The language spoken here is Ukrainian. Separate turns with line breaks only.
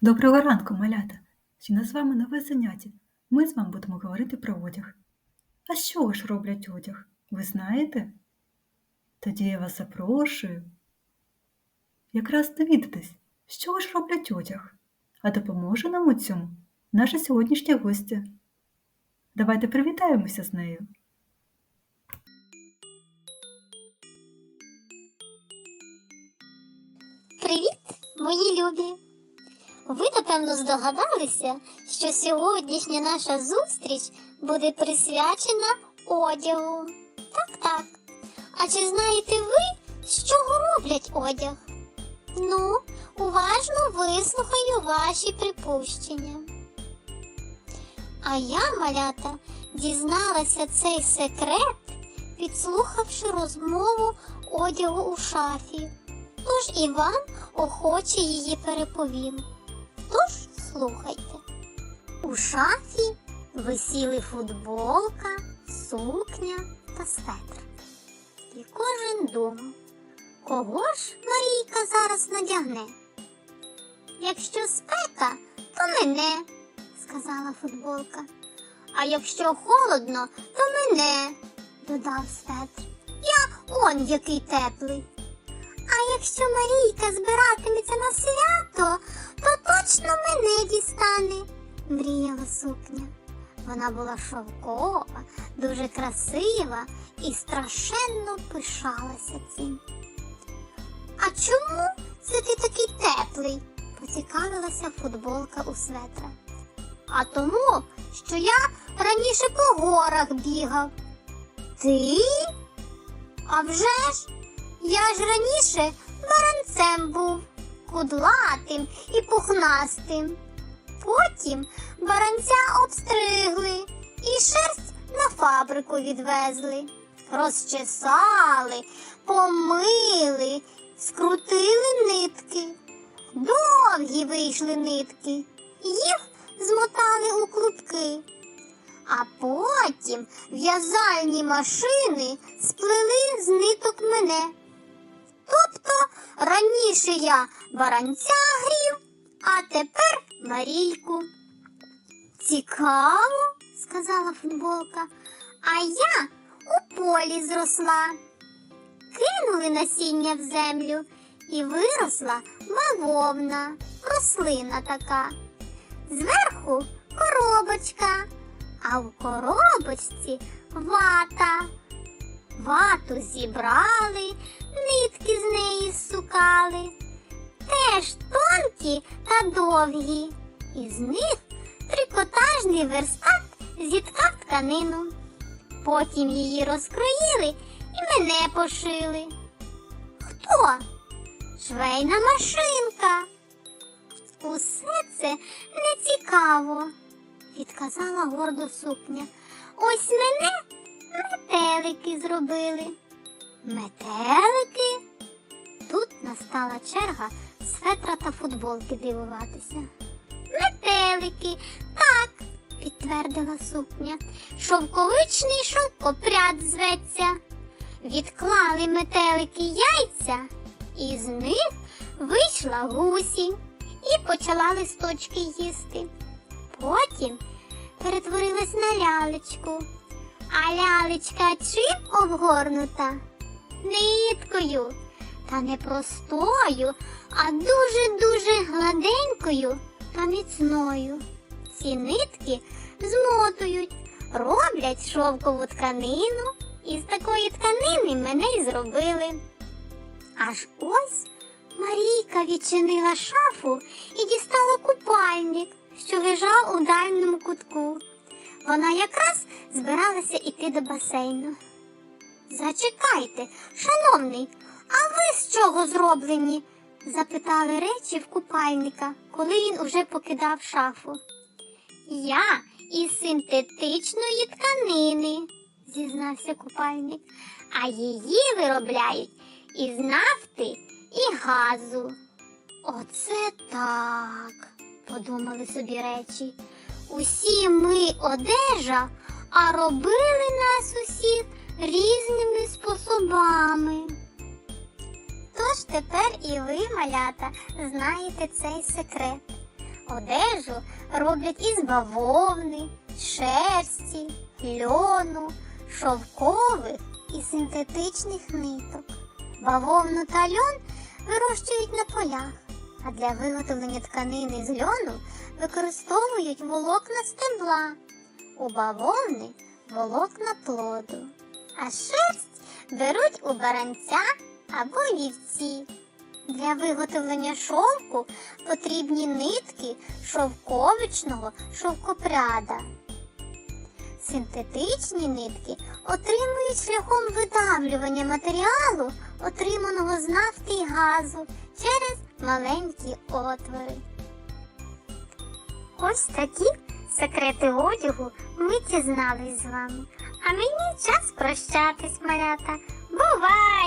Доброго ранку, малята! Нас з вами нове заняття? Ми з вами будемо говорити про одяг. А з чого ж роблять одяг? Ви знаєте? Тоді я вас запрошую. Якраз довідатись, з чого ж роблять одяг, а допоможе нам у цьому наша сьогоднішня гостя. Давайте привітаємося з нею.
Привіт, мої любі! Ви, напевно, здогадалися, що сьогоднішня наша зустріч буде присвячена одягу. Так, так. А чи знаєте ви, з чого роблять одяг? Ну, уважно вислухаю ваші припущення. А я, малята, дізналася цей секрет, підслухавши розмову одягу у шафі. Тож і вам охоче її переповім. Тож слухайте. У шафі висіли футболка, сукня та светр. І кожен думав, кого ж Марійка зараз надягне? Якщо спека, то мене, сказала футболка. А якщо холодно, то мене, додав светр. Я он який теплий. А якщо Марійка збиратиметься на свято, мене мріяла сукня. Вона була шовкова, дуже красива і страшенно пишалася цим. А чому це ти такий теплий? поцікавилася футболка у светра. А тому, що я раніше по горах бігав. Ти? А вже ж? Я ж раніше баранцем був, кудлатим і пухнастим. Потім баранця обстригли і шерсть на фабрику відвезли, розчесали, помили, скрутили нитки. Довгі вийшли нитки, їх змотали у клубки. А потім в'язальні машини сплели з ниток мене. Тобто раніше я баранця грів, а тепер Марійку. Цікаво, сказала футболка, а я у полі зросла. Кинули насіння в землю і виросла бавовна, рослина така. Зверху коробочка, а в коробочці вата. Вату зібрали, нитки з неї сукали, теж тонкі та довгі, і з них трикотажний верстат зіткав тканину. Потім її розкроїли і мене пошили. Хто? Швейна машинка. Усе це не цікаво, відказала гордо сукня. Ось мене метелики зробили. Метелики? Тут настала черга светра та футболки дивуватися. Метелики, так, підтвердила сукня. Шовковичний шовкопряд зветься. Відклали метелики яйця, і з них вийшла гусінь і почала листочки їсти. Потім перетворилась на лялечку. А лялечка чим обгорнута? Ниткою, та не простою, а дуже-дуже гладенькою та міцною. Ці нитки змотують, роблять шовкову тканину, і з такої тканини мене й зробили. Аж ось Марійка відчинила шафу і дістала купальник, що лежав у дальньому кутку. Вона якраз збиралася йти до басейну. Зачекайте, шановний, а ви з чого зроблені? запитали речі в купальника, коли він уже покидав шафу. Я із синтетичної тканини, зізнався купальник, а її виробляють із нафти і газу. Оце так, подумали собі речі. Усі ми одежа, а робили нас усіх різними способами. Тож тепер і ви, малята, знаєте цей секрет. Одежу роблять із бавовни, шерсті, льону, шовкових і синтетичних ниток. Бавовну та льон вирощують на полях, а для виготовлення тканини з льону використовують волокна стебла. У бавовни волокна плоду, а шерсть беруть у баранця або вівці. Для виготовлення шовку потрібні нитки шовковичного шовкопряда. Синтетичні нитки отримують шляхом видавлювання матеріалу, отриманого з нафти і газу через маленькі отвори. Ось такі секрети одягу ми дізнались з вами. А мені час прощатись, малята. Бувай!